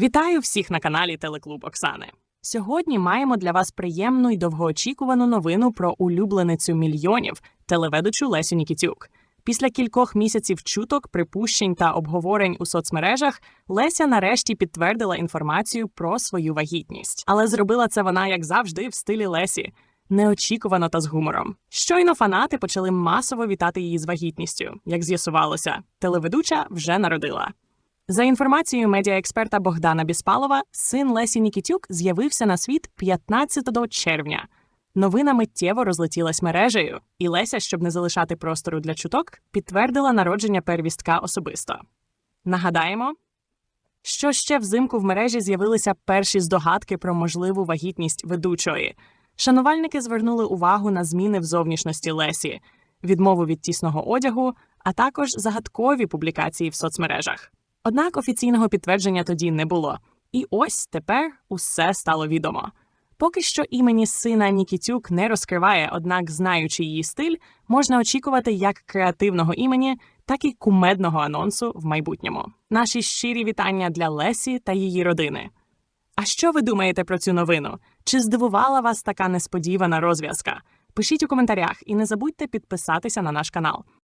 Вітаю всіх на каналі Телеклуб Оксани. Сьогодні маємо для вас приємну і довгоочікувану новину про улюбленицю мільйонів телеведучу Лесю Нікітюк. Після кількох місяців чуток, припущень та обговорень у соцмережах Леся нарешті підтвердила інформацію про свою вагітність, але зробила це вона, як завжди, в стилі Лесі. Неочікувано та з гумором. Щойно фанати почали масово вітати її з вагітністю. Як з'ясувалося, телеведуча вже народила. За інформацією медіаексперта Богдана Біспалова, син Лесі Нікітюк з'явився на світ 15 червня. Новина миттєво розлетілась мережею, і Леся, щоб не залишати простору для чуток, підтвердила народження первістка особисто. Нагадаємо, що ще взимку в мережі з'явилися перші здогадки про можливу вагітність ведучої. Шанувальники звернули увагу на зміни в зовнішності Лесі, відмову від тісного одягу, а також загадкові публікації в соцмережах. Однак офіційного підтвердження тоді не було. І ось тепер усе стало відомо. Поки що імені сина Нікітюк не розкриває, однак, знаючи її стиль, можна очікувати як креативного імені, так і кумедного анонсу в майбутньому. Наші щирі вітання для Лесі та її родини. А що ви думаєте про цю новину? Чи здивувала вас така несподівана розв'язка? Пишіть у коментарях і не забудьте підписатися на наш канал.